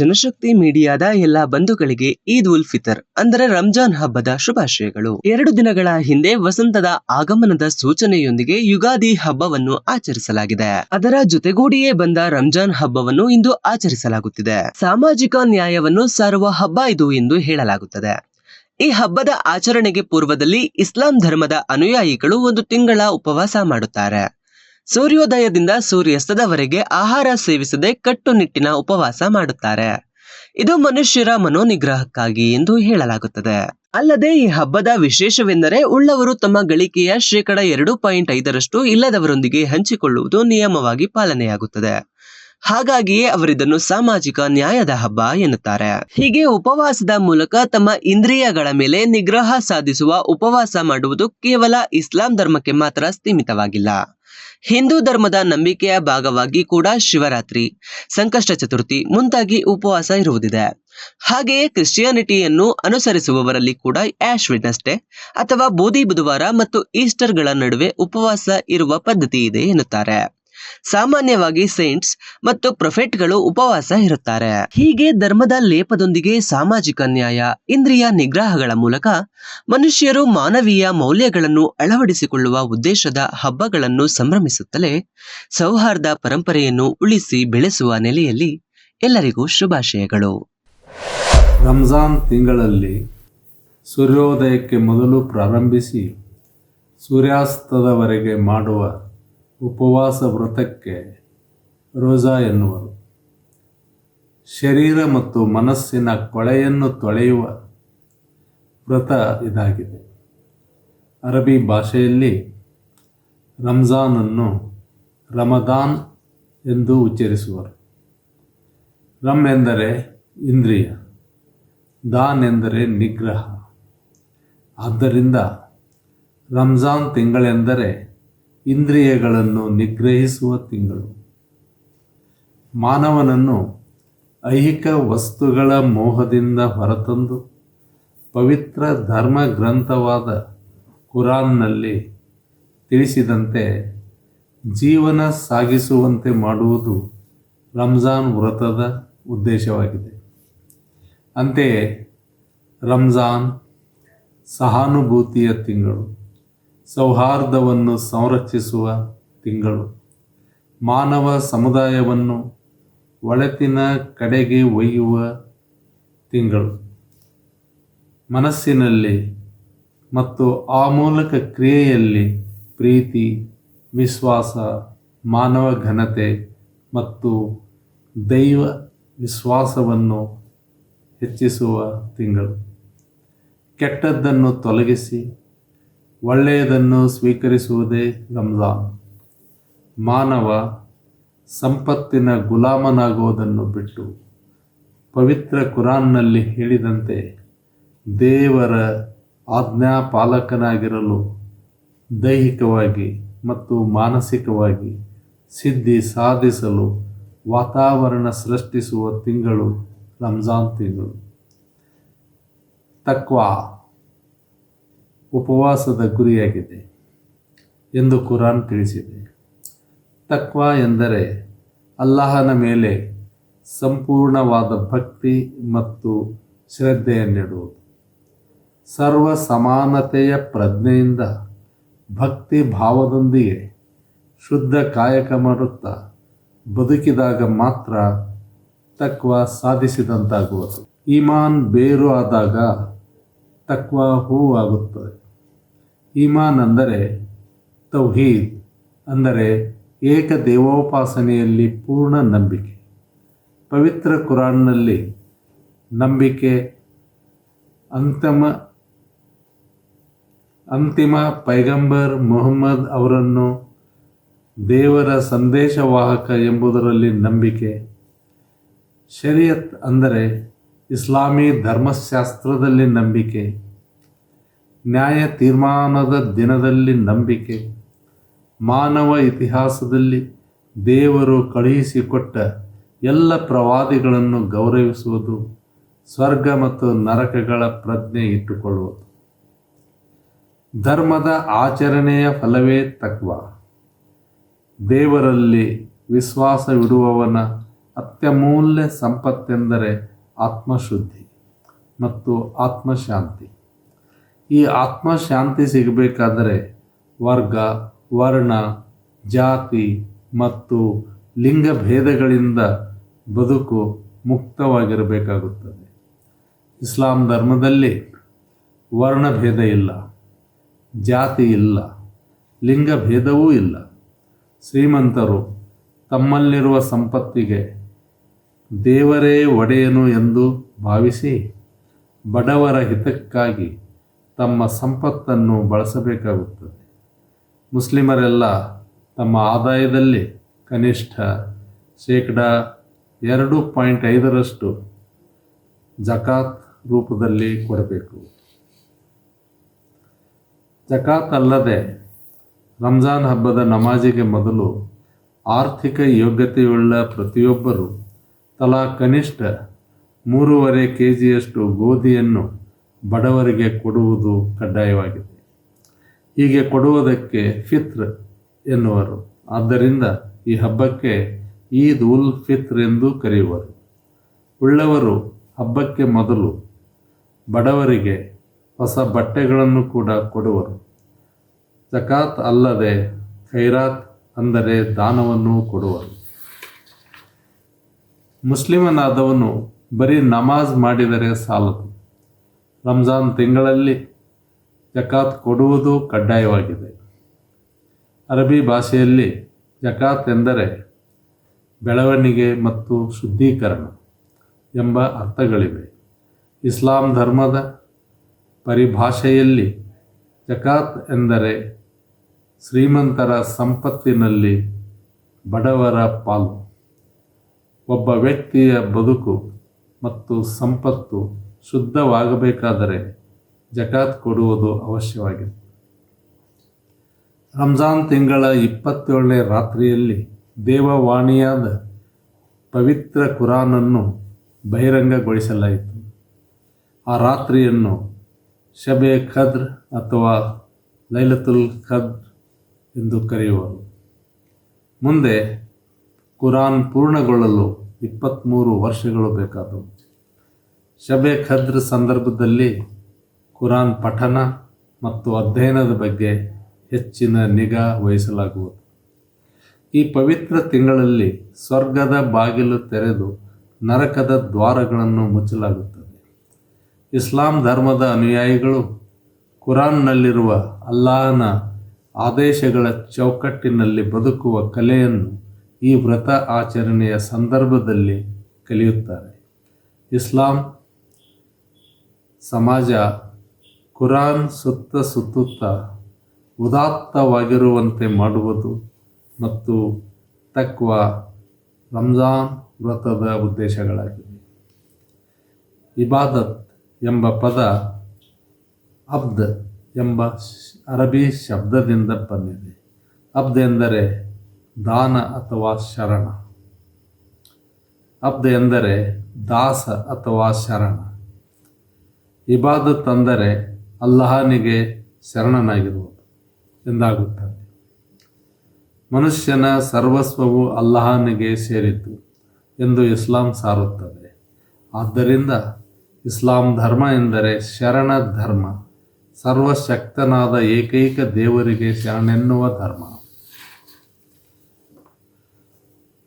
ಜನಶಕ್ತಿ ಮೀಡಿಯಾದ ಎಲ್ಲಾ ಬಂಧುಗಳಿಗೆ ಈದ್ ಉಲ್ ಫಿತರ್, ಅಂದರೆ ರಂಜಾನ್ ಹಬ್ಬದ ಶುಭಾಶಯಗಳು. ಎರಡು ದಿನಗಳ ಹಿಂದೆ ವಸಂತದ ಆಗಮನದ ಸೂಚನೆಯೊಂದಿಗೆ ಯುಗಾದಿ ಹಬ್ಬವನ್ನು ಆಚರಿಸಲಾಗಿದೆ. ಅದರ ಜೊತೆಗೂಡಿಯೇ ಬಂದ ರಂಜಾನ್ ಹಬ್ಬವನ್ನು ಇಂದು ಆಚರಿಸಲಾಗುತ್ತಿದೆ. ಸಾಮಾಜಿಕ ನ್ಯಾಯವನ್ನು ಸಾರುವ ಹಬ್ಬ ಇದು ಎಂದು ಹೇಳಲಾಗುತ್ತದೆ. ಈ ಹಬ್ಬದ ಆಚರಣೆಗೆ ಪೂರ್ವದಲ್ಲಿ ಇಸ್ಲಾಂ ಧರ್ಮದ ಅನುಯಾಯಿಗಳು ಒಂದು ತಿಂಗಳ ಉಪವಾಸ ಮಾಡುತ್ತಾರೆ. ಸೂರ್ಯೋದಯದಿಂದ ಸೂರ್ಯಾಸ್ತದವರೆಗೆ ಆಹಾರ ಸೇವಿಸದೆ ಕಟ್ಟುನಿಟ್ಟಿನ ಉಪವಾಸ ಮಾಡುತ್ತಾರೆ. ಇದು ಮನುಷ್ಯರ ಮನೋನಿಗ್ರಹಕ್ಕಾಗಿ ಎಂದು ಹೇಳಲಾಗುತ್ತದೆ. ಅಲ್ಲದೆ ಈ ಹಬ್ಬದ ವಿಶೇಷವೆಂದರೆ ಉಳ್ಳವರು ತಮ್ಮ ಗಳಿಕೆಯ ಶೇಕಡ ಎರಡು ಪಾಯಿಂಟ್ ಐದರಷ್ಟು ಇಲ್ಲದವರೊಂದಿಗೆ ಹಂಚಿಕೊಳ್ಳುವುದು ನಿಯಮವಾಗಿ ಪಾಲನೆಯಾಗುತ್ತದೆ. ಹಾಗಾಗಿಯೇ ಅವರಿದನ್ನು ಸಾಮಾಜಿಕ ನ್ಯಾಯದ ಹಬ್ಬ ಎನ್ನುತ್ತಾರೆ. ಹೀಗೆ ಉಪವಾಸದ ಮೂಲಕ ತಮ್ಮ ಇಂದ್ರಿಯಗಳ ಮೇಲೆ ನಿಗ್ರಹ ಸಾಧಿಸುವ ಉಪವಾಸ ಮಾಡುವುದು ಕೇವಲ ಇಸ್ಲಾಂ ಧರ್ಮಕ್ಕೆ ಮಾತ್ರ ಸೀಮಿತವಾಗಿಲ್ಲ. ಹಿಂದೂ ಧರ್ಮದ ನಂಬಿಕೆಯ ಭಾಗವಾಗಿ ಕೂಡ ಶಿವರಾತ್ರಿ, ಸಂಕಷ್ಟ ಚತುರ್ಥಿ ಮುಂತಾಗಿ ಉಪವಾಸ ಇರುವುದಿದೆ. ಹಾಗೆಯೇ ಕ್ರಿಶ್ಚಿಯಾನಿಟಿಯನ್ನು ಅನುಸರಿಸುವವರಲ್ಲಿ ಕೂಡ ಆಶ್ ವೆಡ್ನಸ್ಡೇ ಅಥವಾ ಬೋಧಿ ಬುಧವಾರ ಮತ್ತು ಈಸ್ಟರ್ಗಳ ನಡುವೆ ಉಪವಾಸ ಇರುವ ಪದ್ಧತಿ ಇದೆ ಎನ್ನುತ್ತಾರೆ. ಸಾಮಾನ್ಯವಾಗಿ ಸೈಂಟ್ಸ್ ಮತ್ತು ಪ್ರೊಫೆಟ್ಗಳು ಉಪವಾಸ ಇರುತ್ತಾರೆ. ಹೀಗೆ ಧರ್ಮದ ಲೇಪದೊಂದಿಗೆ ಸಾಮಾಜಿಕ ನ್ಯಾಯ, ಇಂದ್ರಿಯ ನಿಗ್ರಹಗಳ ಮೂಲಕ ಮನುಷ್ಯರು ಮಾನವೀಯ ಮೌಲ್ಯಗಳನ್ನು ಅಳವಡಿಸಿಕೊಳ್ಳುವ ಉದ್ದೇಶದ ಹಬ್ಬಗಳನ್ನು ಸಂಭ್ರಮಿಸುತ್ತಲೇ ಸೌಹಾರ್ದ ಪರಂಪರೆಯನ್ನು ಉಳಿಸಿ ಬೆಳೆಸುವ ನೆಲೆಯಲ್ಲಿ ಎಲ್ಲರಿಗೂ ಶುಭಾಶಯಗಳು. ರಂಜಾನ್ ತಿಂಗಳಲ್ಲಿ ಸೂರ್ಯೋದಯಕ್ಕೆ ಮೊದಲು ಪ್ರಾರಂಭಿಸಿ ಸೂರ್ಯಾಸ್ತದವರೆಗೆ ಮಾಡುವ ಉಪವಾಸ ವ್ರತಕ್ಕೆ ರೋಜಾ ಎನ್ನುವರು. ಶರೀರ ಮತ್ತು ಮನಸ್ಸಿನ ಕೊಳೆಯನ್ನು ತೊಳೆಯುವ ವ್ರತ ಇದಾಗಿದೆ. ಅರಬಿ ಭಾಷೆಯಲ್ಲಿ ರಂಜಾನನ್ನು ರಮದಾನ್ ಎಂದು ಉಚ್ಚರಿಸುವರು. ರಮ್ ಎಂದರೆ ಇಂದ್ರಿಯ, ದಾನ್ ಎಂದರೆ ನಿಗ್ರಹ. ಆದ್ದರಿಂದ ರಂಜಾನ್ ತಿಂಗಳೆಂದರೆ ಇಂದ್ರಿಯಗಳನ್ನು ನಿಗ್ರಹಿಸುವ ತಿಂಗಳು. ಮಾನವನನ್ನು ಐಹಿಕ ವಸ್ತುಗಳ ಮೋಹದಿಂದ ಹೊರತಂದು ಪವಿತ್ರ ಧರ್ಮ ಗ್ರಂಥವಾದ ಕುರಾನ್ನಲ್ಲಿ ತಿಳಿಸಿದಂತೆ ಜೀವನ ಸಾಗಿಸುವಂತೆ ಮಾಡುವುದು ರಂಜಾನ್ ವ್ರತದ ಉದ್ದೇಶವಾಗಿದೆ. ಅಂತೆಯೇ ರಂಜಾನ್ ಸಹಾನುಭೂತಿಯ ತಿಂಗಳು. ಸೌಹಾರ್ದವನ್ನು ಸಂರಕ್ಷಿಸುವ ತಿಂಗಳು. ಮಾನವ ಸಮುದಾಯವನ್ನು ಒಳತಿನ ಕಡೆಗೆ ಒಯ್ಯುವ ತಿಂಗಳು. ಮನಸ್ಸಿನಲ್ಲಿ ಮತ್ತು ಆ ಮೂಲಕ ಕ್ರಿಯೆಯಲ್ಲಿ ಪ್ರೀತಿ, ವಿಶ್ವಾಸ, ಮಾನವ ಘನತೆ ಮತ್ತು ದೈವ ವಿಶ್ವಾಸವನ್ನು ಹೆಚ್ಚಿಸುವ ತಿಂಗಳು. ಕೆಟ್ಟದ್ದನ್ನು ತೊಲಗಿಸಿ ಒಳ್ಳೆಯದನ್ನು ಸ್ವೀಕರಿಸುವುದೇ ರಂಜಾನ್ ಮಾನವ ಸಂಪತ್ತಿನ ಗುಲಾಮನಾಗುವುದನ್ನು ಬಿಟ್ಟು ಪವಿತ್ರ ಕುರಾನ್ನಲ್ಲಿ ಹೇಳಿದಂತೆ ದೇವರ ಆಜ್ಞಾಪಾಲಕನಾಗಿರಲು ದೈಹಿಕವಾಗಿ ಮತ್ತು ಮಾನಸಿಕವಾಗಿ ಸಿದ್ಧಿ ಸಾಧಿಸಲು ವಾತಾವರಣ ಸೃಷ್ಟಿಸುವ ತಿಂಗಳು ರಂಜಾನ್ ತಿಂಗಳು. ತಕ್ವಾ. ಉಪವಾಸದ ಗುರಿಯಾಗಿದೆ ಎಂದು ಕುರಾನ್ ತಿಳಿಸಿದೆ. ತಕ್ವಾ ಎಂದರೆ ಅಲ್ಲಾಹನ ಮೇಲೆ ಸಂಪೂರ್ಣವಾದ ಭಕ್ತಿ ಮತ್ತು ಶ್ರದ್ಧೆಯನ್ನಿಡುವುದು ಸರ್ವ ಸಮಾನತೆಯ ಪ್ರಜ್ಞೆಯಿಂದ ಭಕ್ತಿ ಭಾವದೊಂದಿಗೆ ಶುದ್ಧ ಕಾಯಕ ಮಾಡುತ್ತಾ ಬದುಕಿದಾಗ ಮಾತ್ರ ತಕ್ವ ಸಾಧಿಸಿದಂತಾಗುವುದು. ಈಮಾನ್ ಬೇರು ಆದಾಗ ತಕ್ವ ಹೂವು ಆಗುತ್ತದೆ. ಈಮಾನ್ ಅಂದರೆ ತೌಹೀದ್, ಅಂದರೆ ಏಕ ದೇವೋಪಾಸನೆಯಲ್ಲಿ ಪೂರ್ಣ ನಂಬಿಕೆ. ಪವಿತ್ರ ಕುರಾನ್ನಲ್ಲಿ ನಂಬಿಕೆ ಅಂತಿಮ ಅಂತಿಮ ಪೈಗಂಬರ್ ಮೊಹಮ್ಮದ್ ಅವರನ್ನು ದೇವರ ಸಂದೇಶವಾಹಕ ಎಂಬುದರಲ್ಲಿ ನಂಬಿಕೆ. ಶರಿಯತ್ ಅಂದರೆ ಇಸ್ಲಾಮಿ ಧರ್ಮಶಾಸ್ತ್ರದಲ್ಲಿ ನಂಬಿಕೆ. ನ್ಯಾಯ ತೀರ್ಮಾನದ ದಿನದಲ್ಲಿ ನಂಬಿಕೆ, ಮಾನವ ಇತಿಹಾಸದಲ್ಲಿ ದೇವರು ಕಳುಹಿಸಿಕೊಟ್ಟ ಎಲ್ಲ ಪ್ರವಾದಿಗಳನ್ನು ಗೌರವಿಸುವುದು, ಸ್ವರ್ಗ ಮತ್ತು ನರಕಗಳ ಪ್ರಜ್ಞೆ ಇಟ್ಟುಕೊಳ್ಳುವುದು. ಧರ್ಮದ ಆಚರಣೆಯ ಫಲವೇ ತಕ್ವ. ದೇವರಲ್ಲಿ ವಿಶ್ವಾಸವಿಡುವವನ ಅತ್ಯಮೂಲ್ಯ ಸಂಪತ್ತೆಂದರೆ ಆತ್ಮಶುದ್ಧಿ ಮತ್ತು ಆತ್ಮಶಾಂತಿ. ಈ ಆತ್ಮ ಶಾಂತಿ ಸಿಗಬೇಕಾದರೆ ವರ್ಗ, ವರ್ಣ, ಜಾತಿ ಮತ್ತು ಲಿಂಗ ಭೇದಗಳಿಂದ ಬದುಕು ಮುಕ್ತವಾಗಿರಬೇಕಾಗುತ್ತದೆ. ಇಸ್ಲಾಂ ಧರ್ಮದಲ್ಲಿ ವರ್ಣಭೇದ ಇಲ್ಲ, ಜಾತಿ ಇಲ್ಲ, ಲಿಂಗ ಭೇದವೂ ಇಲ್ಲ. ಶ್ರೀಮಂತರು ತಮ್ಮಲ್ಲಿರುವ ಸಂಪತ್ತಿಗೆ ದೇವರೇ ಒಡೆಯನು ಎಂದು ಭಾವಿಸಿ ಬಡವರ ಹಿತಕ್ಕಾಗಿ ತಮ್ಮ ಸಂಪತ್ತನ್ನು ಬಳಸಬೇಕಾಗುತ್ತದೆ. ಮುಸ್ಲಿಮರೆಲ್ಲ ತಮ್ಮ ಆದಾಯದಲ್ಲಿ ಕನಿಷ್ಠ ಶೇಕಡ ಎರಡು ಪಾಯಿಂಟ್ ಐದರಷ್ಟು ಜಕಾತ್ ರೂಪದಲ್ಲಿ ಕೊಡಬೇಕು. ಜಕಾತ್ ಅಲ್ಲದೆ ರಂಜಾನ್ ಹಬ್ಬದ ನಮಾಜಿಗೆ ಮೊದಲು ಆರ್ಥಿಕ ಯೋಗ್ಯತೆಯುಳ್ಳ ಪ್ರತಿಯೊಬ್ಬರು ತಲಾ ಕನಿಷ್ಠ ಮೂರುವರೆ ಕೆ ಜಿಯಷ್ಟು ಗೋಧಿಯನ್ನು ಬಡವರಿಗೆ ಕೊಡುವುದು ಕಡ್ಡಾಯವಾಗಿದೆ. ಹೀಗೆ ಕೊಡುವುದಕ್ಕೆ ಫಿತ್ರ್ ಎನ್ನುವರು. ಆದ್ದರಿಂದ ಈ ಹಬ್ಬಕ್ಕೆ ಈದ್ ಉಲ್ ಫಿತ್ರ್ ಎಂದು ಕರೆಯುವರು. ಉಳ್ಳವರು ಹಬ್ಬಕ್ಕೆ ಮೊದಲು ಬಡವರಿಗೆ ಹೊಸ ಬಟ್ಟೆಗಳನ್ನು ಕೂಡ ಕೊಡುವರು. ಜಕಾತ್ ಅಲ್ಲದೆ ಖೈರಾತ್ ಅಂದರೆ ದಾನವನ್ನು ಕೊಡುವರು. ಮುಸ್ಲಿಮನಾದವನು ಬರೀ ನಮಾಜ್ ಮಾಡಿದರೆ ಸಾಲದು. ರಂಜಾನ್ ತಿಂಗಳಲ್ಲಿ ಜಕಾತ್ ಕೊಡುವುದು ಕಡ್ಡಾಯವಾಗಿದೆ. ಅರಬಿ ಭಾಷೆಯಲ್ಲಿ ಜಕಾತ್ ಎಂದರೆ ಬೆಳವಣಿಗೆ ಮತ್ತು ಶುದ್ಧೀಕರಣ ಎಂಬ ಅರ್ಥಗಳಿವೆ. ಇಸ್ಲಾಂ ಧರ್ಮದ ಪರಿಭಾಷೆಯಲ್ಲಿ ಜಕಾತ್ ಎಂದರೆ ಶ್ರೀಮಂತರ ಸಂಪತ್ತಿನಲ್ಲಿ ಬಡವರ ಪಾಲು. ಒಬ್ಬ ವ್ಯಕ್ತಿಯ ಬದುಕು ಮತ್ತು ಸಂಪತ್ತು ಶುದ್ಧವಾಗಬೇಕಾದರೆ ಜಕಾತ್ ಕೊಡುವುದು ಅವಶ್ಯವಾಗಿದೆ. ರಂಜಾನ್ ತಿಂಗಳ ಇಪ್ಪತ್ತೇಳನೇ ರಾತ್ರಿಯಲ್ಲಿ ದೇವವಾಣಿಯಾದ ಪವಿತ್ರ ಕುರಾನನ್ನು ಬಹಿರಂಗಗೊಳಿಸಲಾಯಿತು. ಆ ರಾತ್ರಿಯನ್ನು ಶಬೆ ಖದ್ರ್ ಅಥವಾ ಲೈಲತುಲ್ ಖದ್ರ್ ಎಂದು ಕರೆಯುವರು. ಮುಂದೆ ಕುರಾನ್ ಪೂರ್ಣಗೊಳ್ಳಲು ಇಪ್ಪತ್ತ್ಮೂರು ವರ್ಷಗಳು ಬೇಕಾದವು. ಶಬೆ ಖದ್ರ ಸಂದರ್ಭದಲ್ಲಿ ಕುರಾನ್ ಪಠನ ಮತ್ತು ಅಧ್ಯಯನದ ಬಗ್ಗೆ ಹೆಚ್ಚಿನ ನಿಗಾ ವಹಿಸಲಾಗುವುದು. ಈ ಪವಿತ್ರ ತಿಂಗಳಲ್ಲಿ ಸ್ವರ್ಗದ ಬಾಗಿಲು ತೆರೆದು ನರಕದ ದ್ವಾರಗಳನ್ನು ಮುಚ್ಚಲಾಗುತ್ತದೆ. ಇಸ್ಲಾಂ ಧರ್ಮದ ಅನುಯಾಯಿಗಳು ಕುರಾನ್ನಲ್ಲಿರುವ ಅಲ್ಲಾಹನ ಆದೇಶಗಳ ಚೌಕಟ್ಟಿನಲ್ಲಿ ಬದುಕುವ ಕಲೆಯನ್ನು ಈ ವ್ರತ ಆಚರಣೆಯ ಸಂದರ್ಭದಲ್ಲಿ ಕಲಿಯುತ್ತಾರೆ. ಇಸ್ಲಾಂ ಸಮಾಜ ಕುರಾನ್ ಸುತ್ತ ಸುತ್ತುತ್ತ ಉದಾತ್ತವಾಗಿರುವಂತೆ ಮಾಡುವುದು ಮತ್ತು ತಕ್ವ ರಂಜಾನ್ ವ್ರತದ ಉದ್ದೇಶಗಳಾಗಿವೆ. ಇಬಾದತ್ ಎಂಬ ಪದ ಅಬ್ದ್ ಎಂಬ ಅರಬಿ ಶಬ್ದದಿಂದ ಬಂದಿದೆ. ಅಬ್ದ್ ಎಂದರೆ ದಾನ ಅಥವಾ ಶರಣ. ಅಬ್ದ್ ಎಂದರೆ ದಾಸ ಅಥವಾ ಶರಣ. ಇಬಾದತ್ ಅಂದರೆ ಅಲ್ಲಾಹನಿಗೆ ಶರಣನಾಗಿರುವುದು ಎಂದಾಗುತ್ತದೆ. ಮನುಷ್ಯನ ಸರ್ವಸ್ವವು ಅಲ್ಲಾಹನಿಗೆ ಸೇರಿತು ಎಂದು ಇಸ್ಲಾಂ ಸಾರುತ್ತದೆ. ಆದ್ದರಿಂದ ಇಸ್ಲಾಂ ಧರ್ಮ ಎಂದರೆ ಶರಣ ಧರ್ಮ. ಸರ್ವಶಕ್ತನಾದ ಏಕೈಕ ದೇವರಿಗೆ ಶರಣೆನ್ನುವ ಧರ್ಮ.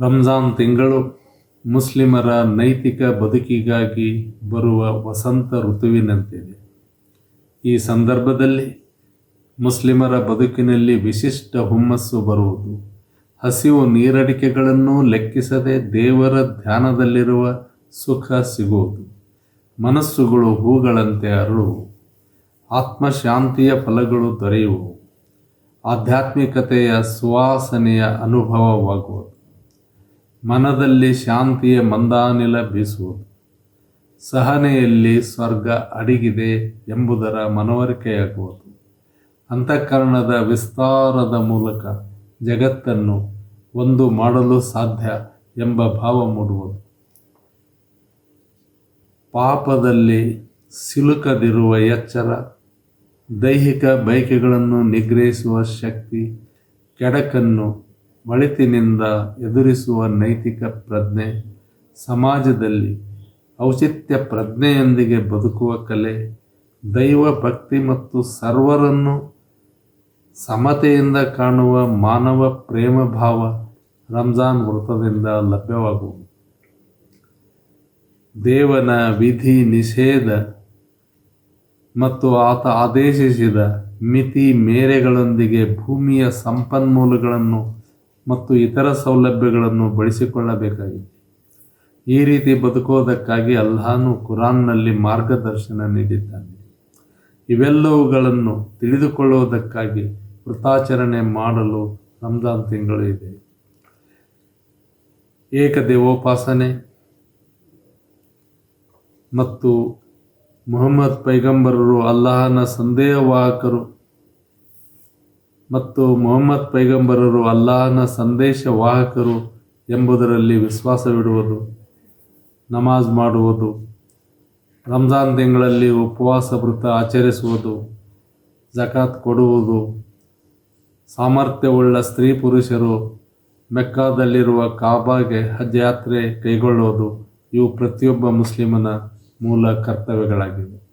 ರಂಜಾನ್ ತಿಂಗಳು ಮುಸ್ಲಿಮರ ನೈತಿಕ ಬದುಕಿಗಾಗಿ ಬರುವ ವಸಂತ ಋತುವಿನಂತಿದೆ. ಈ ಸಂದರ್ಭದಲ್ಲಿ ಮುಸ್ಲಿಮರ ಬದುಕಿನಲ್ಲಿ ವಿಶಿಷ್ಟ ಹುಮ್ಮಸ್ಸು ಬರುವುದು, ಹಸಿವು ನೀರಡಿಕೆಗಳನ್ನು ಲೆಕ್ಕಿಸದೆ ದೇವರ ಧ್ಯಾನದಲ್ಲಿರುವ ಸುಖ ಸಿಗುವುದು, ಮನಸ್ಸುಗಳು ಹೂಗಳಂತೆ ಅರಳುವು, ಆತ್ಮಶಾಂತಿಯ ಫಲಗಳು ದೊರೆಯುವು, ಆಧ್ಯಾತ್ಮಿಕತೆಯ ಸುವಾಸನೆಯ ಅನುಭವವಾಗುವುದು. ಮನದಲ್ಲಿ ಶಾಂತಿಯ ಮಂದಾನಿಲ ಬೀಸುವುದು. ಸಹನೆಯಲ್ಲಿ ಸ್ವರ್ಗ ಅಡಗಿದೆ ಎಂಬುದರ ಮನವರಿಕೆಯಾಗುವುದು. ಅಂತಃಕರಣದ ವಿಸ್ತಾರದ ಮೂಲಕ ಜಗತ್ತನ್ನು ಒಂದು ಮಾಡಲು ಸಾಧ್ಯ ಎಂಬ ಭಾವ ಮೂಡುವುದು. ಪಾಪದಲ್ಲಿ ಸಿಲುಕದಿರುವ ಎಚ್ಚರ, ದೈಹಿಕ ಬಯಕೆಗಳನ್ನು ನಿಗ್ರಹಿಸುವ ಶಕ್ತಿ, ಕೆಡಕನ್ನು ಒಳಿತಿನಿಂದ ಎದುರಿಸುವ ನೈತಿಕ ಪ್ರಜ್ಞೆ, ಸಮಾಜದಲ್ಲಿ ಔಚಿತ್ಯ ಪ್ರಜ್ಞೆಯೊಂದಿಗೆ ಬದುಕುವ ಕಲೆ, ದೈವ ಭಕ್ತಿ ಮತ್ತು ಸರ್ವರನ್ನು ಸಮತೆಯಿಂದ ಕಾಣುವ ಮಾನವ ಪ್ರೇಮ ಭಾವ ರಂಜಾನ್ ವೃತ್ತದಿಂದ ಲಭ್ಯವಾಗುವುದು. ದೇವನ ವಿಧಿ ನಿಷೇಧ ಮತ್ತು ಆತ ಆದೇಶಿಸಿದ ಮಿತಿ ಮೇರೆಗಳೊಂದಿಗೆ ಭೂಮಿಯ ಸಂಪನ್ಮೂಲಗಳನ್ನು ಮತ್ತು ಇತರ ಸೌಲಭ್ಯಗಳನ್ನು ಬಳಸಿಕೊಳ್ಳಬೇಕಾಗಿದೆ. ಈ ರೀತಿ ಬದುಕುವುದಕ್ಕಾಗಿ ಅಲ್ಲಾನು ಕುರಾನ್ನಲ್ಲಿ ಮಾರ್ಗದರ್ಶನ ನೀಡಿದ್ದಾನೆ. ಇವೆಲ್ಲವುಗಳನ್ನು ತಿಳಿದುಕೊಳ್ಳುವುದಕ್ಕಾಗಿ ವೃತಾಚರಣೆ ಮಾಡಲು ರಂಜಾನ್ ತಿಂಗಳು ಇದೆ. ಏಕದೇವೋಪಾಸನೆ ಮತ್ತು ಮೊಹಮ್ಮದ್ ಪೈಗಂಬರರು ಅಲ್ಲಾಹನ ಸಂದೇಹವಾಹಕರು ಮತ್ತು ಮೊಹಮ್ಮದ್ ಪೈಗಂಬರರು ಅಲ್ಲಾಹನ ಸಂದೇಶ ವಾಹಕರು ಎಂಬುದರಲ್ಲಿ ವಿಶ್ವಾಸವಿಡುವುದು, ನಮಾಜ್ ಮಾಡುವುದು, ರಂಜಾನ್ ತಿಂಗಳಲ್ಲಿ ಉಪವಾಸ ವೃತ್ತ ಆಚರಿಸುವುದು, ಜಕಾತ್ ಕೊಡುವುದು. ಸಾಮರ್ಥ್ಯವುಳ್ಳ ಸ್ತ್ರೀ ಪುರುಷರು ಮೆಕ್ಕಾದಲ್ಲಿರುವ ಕಾಬಾಗೆ ಹಜ್ ಯಾತ್ರೆ ಕೈಗೊಳ್ಳುವುದು ಇವು ಪ್ರತಿಯೊಬ್ಬ ಮುಸ್ಲಿಮನ ಮೂಲ ಕರ್ತವ್ಯಗಳಾಗಿವೆ.